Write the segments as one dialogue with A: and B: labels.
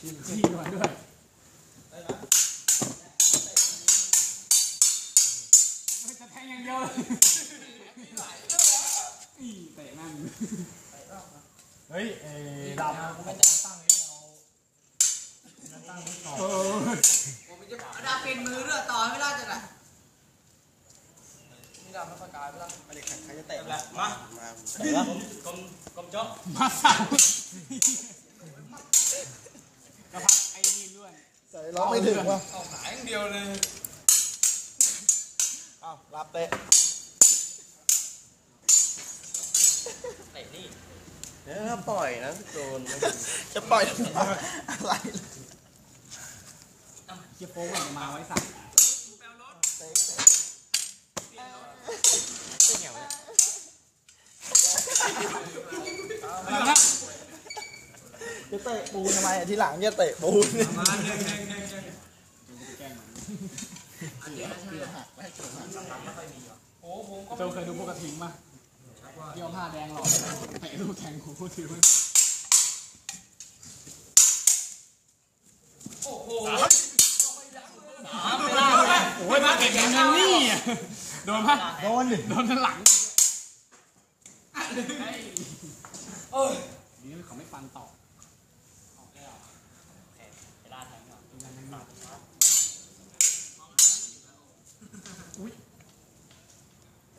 A: ขี้มาด้วย
B: ได้ไหม
A: ไม่จะแทงอย่างเดียวเลยอีเตะนั่น
C: เฮ้ยเอ้ดำกูไม่ตั้งนี้เอาตั้งนี้ต่อ
D: ผมจะดาเป็นมือด้วยต่อไม่ได้จังไง
B: นี่ดำไม่ค่อยกายไปแล้
E: ไม่ได้ใครจะเตะ
B: มา
E: มา
B: เดี๋ยวกลมกลมกลมจ๊อก
A: มาสั่ง กระพักไอ้นี่ด้วย
E: ใส่ร้องไม่ถึงว่ะ
B: เอาหายอย่างเดียวเลย
E: อ้าวรับเตะ
B: เตะนี่
E: เดี๋ยวถ้าปล่อยนะโดนจะปล่อยทำไมอะไร
A: เชียโป้มันมาไว้สั่ง
E: เตะ
A: นะ
E: จะเตะปูนทำไมอะทีหลังจะเตะปูน
B: มาหนึ่งหนึ่งหนึ่งหนึ่ง
A: แกล้งมัน
D: อันนี้ใช่ไหม
B: โอ้ผมก็
A: โจเคยดูพวกกระทิงป่ะเกี่ยวผ้าแดงหลอกเตะลูกแทงหูถือมัน
B: โอ้โห
A: โอ้ยมาเก่งอย่างนี้โดนปะ
E: โดนดิ
A: โดนทางหลัง
B: เอ้ย
A: นี่เขาไม่ฟันต่อย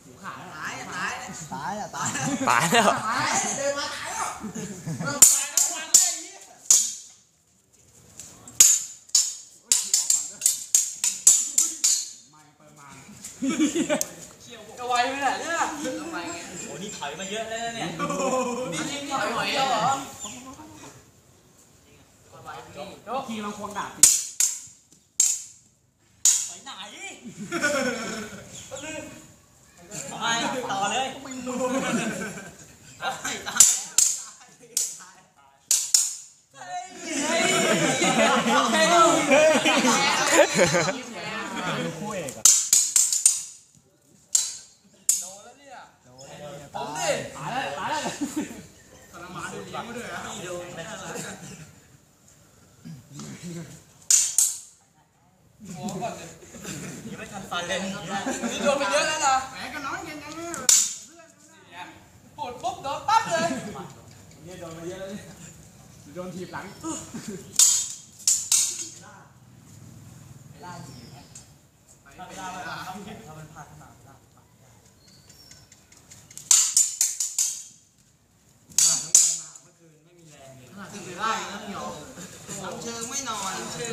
A: หูขาดแล้ว
D: ตายอะตายอะ
E: ตายอะ ตาย
C: ตายแล้ว
D: ตายเดินมาตายแล้ว
A: ไม่เปิดมา
B: จะไวไหมเนี่ยเนี่ย
D: ทำไมไง
B: โอ้นี่ถอยมาเยอะเลยนะเนี่ย
D: นี่นี่ถอยไหวแล้วเหรอ
A: ทีบางคนด่าตี
B: ไปไหนไปต่อเลยตายตาย
C: คู่เอกอะ
B: โดนแล้วเนี่ย
E: โดนเลย
B: ผม
E: ตา
B: ดิ
E: ย
A: ตายแล้วตายแล้ว
B: ทรมานด้วยเลี้ยงมาด้วยอะโดนไม่น่ารักโอ้ก่อนเลยยังไม่ทันฟันเลยนี่โดนไปเยอะแล้วนะ
D: แหมก็น้อยเยังไงเนี่ย
B: ปวดปุ๊บโดนปั๊บเลย
A: เนี่ยโดนมาเยอะแล้วเนี่ยโดนทีบหลัง Gracias.